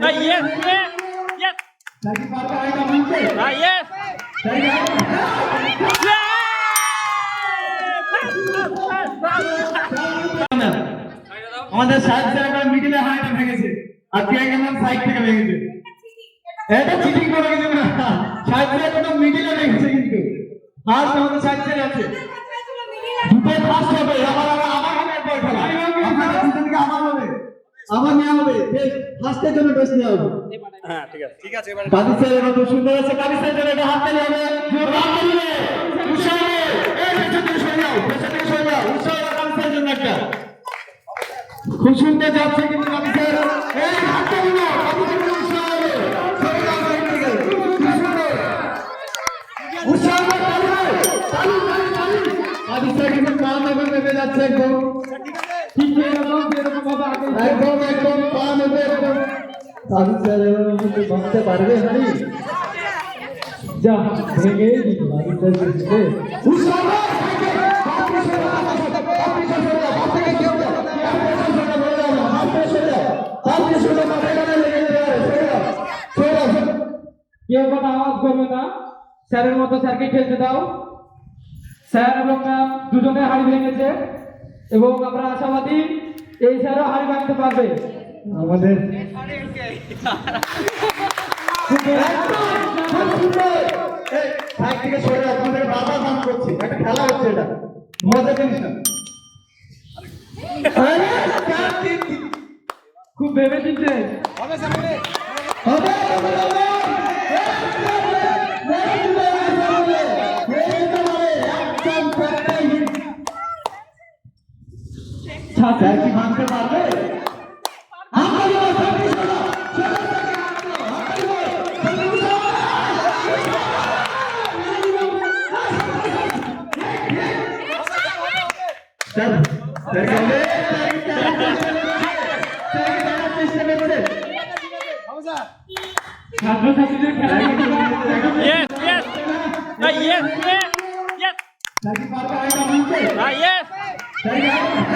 Yes, yes, yes. Ah, yes. আমাদের সাহেব sir মিডিলে হাইটা ভেঙেছে। আর প্রিয়াঙ্কা ম্যাম সাইড থেকে ভেঙেছে। এটা চিটিং করে গেছে না। স্যার কোনো মিডিলে ভেঙেছে কিন্তু। ফার্স্ট আমাদের স্যার আছে। আবার নেওয়া হবে। ফার্স্টের জন্য বেশ নেওয়া হবে। হ্যাঁ ঠিক আছে। ঠিক আছে কাদি স্যার এবার সুন্দর আছে কাদি স্যার জন্য একটা হাত তালি হবে। জোরদার তালি হবে। উৎসাহ এই পেছন থেকে সরে যাও পেছন থেকে সরে যাও। উৎসাহ কাদি স্যার জন্য একটা। খুব সুন্দর যাচ্ছে কিন্তু কাদি স্যার। এই হাত তালি দাও কাদি স্যার উৎসাহ হবে। সরে যাও সাইড থেকে উৎসাহ তালি তালি তালি তালি। স্যার কিন্তু পা নেবে নেমে যাচ্ছে একদম। ঠিক আগে একদম একদম পা নেবে কাদি স্যার ভাবতে পারবে হারি যা ভেঙে যাও কেউ কোনো আওয়াজ করবে না স্যারের মতো স্যারকে খেলতে দাও স্যার এবং ম্যাম দুজনে হাড়ি ভেঙেছে এবং আমরা আশাবাদী এই স্যারও হাড়ি ভাঙতে পারবে আমাদের সাইড থেকে সরে যাও আপনাদের বাবা দান করছে একটা খেলা হচ্ছে এটা মজা জিনিস না। খুব ভেবে চিনতে হবে, হবে, হবে। একদম perfect hit। স্যার কি ভাঙতে পারবে হাত তালি দাও, সামনে সরো, সরো, সামনে হাত দাও, হাত তালি দাও, সামনে উঠাও। স্যার, স্যার গেলে, স্যার গেলে, স্যার গেলে, ছাত্রছাত্রীদের খেলা দেখতে দাও। Yes, yes. Ah, yes, yes, yes. Sir কি পারবে আরেকটা ভাঙতে? Ah, yes. স্যার কি-